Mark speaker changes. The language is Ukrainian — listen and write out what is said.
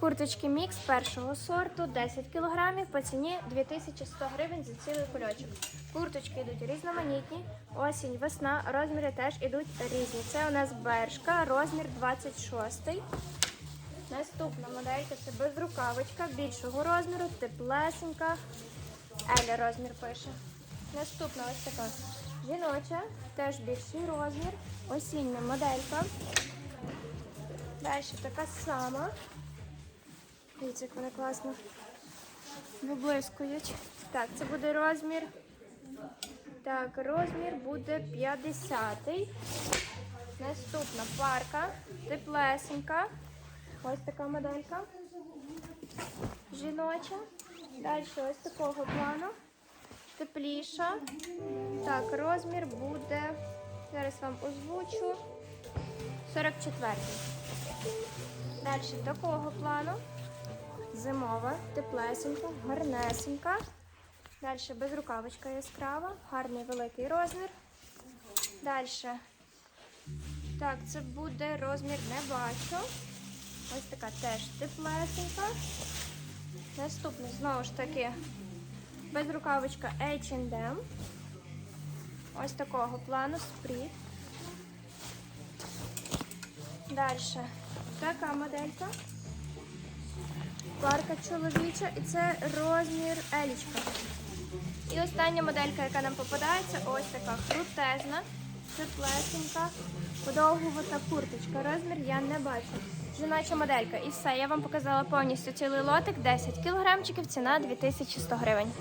Speaker 1: Курточки мікс першого сорту 10 кг по ціні 2100 гривень за цілий кульочок. Курточки йдуть різноманітні. Осінь, весна, розміри теж йдуть різні. Це у нас бершка, розмір 26. Наступна моделька це безрукавочка більшого розміру, теплесенька. Еля розмір пише. Наступна ось така жіноча, теж більший розмір. Осіння моделька. Далі така сама. Дивіться, як вони класно виблискують. Так, це буде розмір. Так, розмір буде 50. Наступна парка, теплесенька. Ось така моделька. Жіноча. Далі ось такого плану. Тепліша. Так, розмір буде. Зараз вам озвучу. 44. Далі такого плану. Зимова, теплесенька, гарнесенька. Далі безрукавочка яскрава, гарний великий розмір. Далі. Так, це буде розмір не бачу. Ось така теж теплесенька. Наступна знову ж таки безрукавочка H&M. Ось такого плану спріт. Далі така моделька. Парка чоловіча і це розмір елічка. І остання моделька, яка нам попадається, ось така крутезна, теплесенька, подовгувата курточка. Розмір я не бачу. Жіноча моделька. І все, я вам показала повністю цілий лотик, 10 кілограмчиків, ціна 2100 гривень.